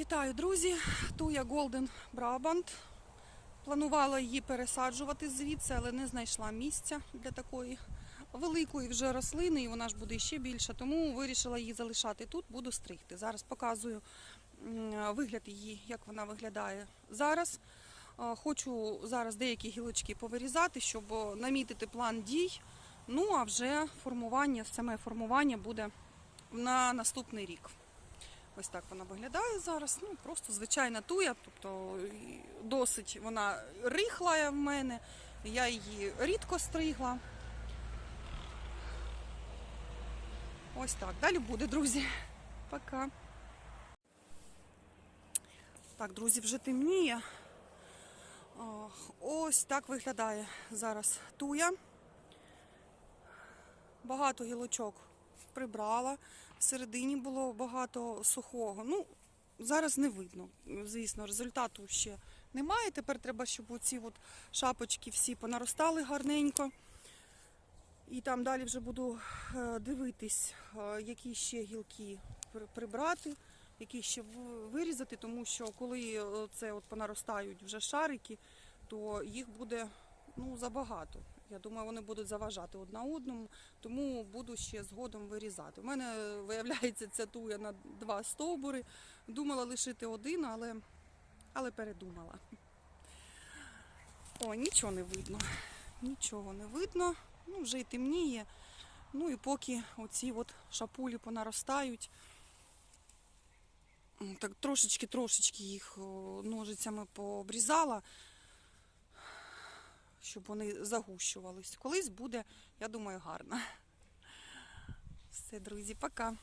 Вітаю, друзі! Туя Golden Brabant. Планувала її пересаджувати звідси, але не знайшла місця для такої великої вже рослини, і вона ж буде ще більша, тому вирішила її залишати тут, буду стригти. Зараз показую вигляд її, як вона виглядає зараз. Е, Хочу зараз деякі гілочки повирізати, щоб намітити план дій. Ну а вже формування, саме формування буде на наступний рік. Ось так вона виглядає зараз. Ну, просто звичайна туя, тобто досить вона рихла в мене. Я її рідко стригла. Ось так. Далі буде, друзі. Пока. Так, друзі, вже темніє. Ось так виглядає зараз туя. Багато гілочок прибрала. Всередині було багато сухого. Ну, зараз не видно. Звісно, результату ще немає. Тепер треба, щоб оці от шапочки всі понаростали гарненько. І там далі вже буду е, дивитись, е, які ще гілки при- прибрати, які ще вирізати, тому що коли е, це от понаростають вже шарики, то їх буде ну, забагато. Я думаю, вони будуть заважати одна одному, тому буду ще згодом вирізати. У мене виявляється ця туя на два стовбури. Думала лишити один, але, але передумала. О, нічого не видно. Нічого не видно. Ну, вже й темніє. Ну і поки оці от шапулі понаростають. Так трошечки-трошечки їх ножицями пообрізала, щоб вони загущувались. Колись буде, я думаю, гарно. Все, друзі, пока.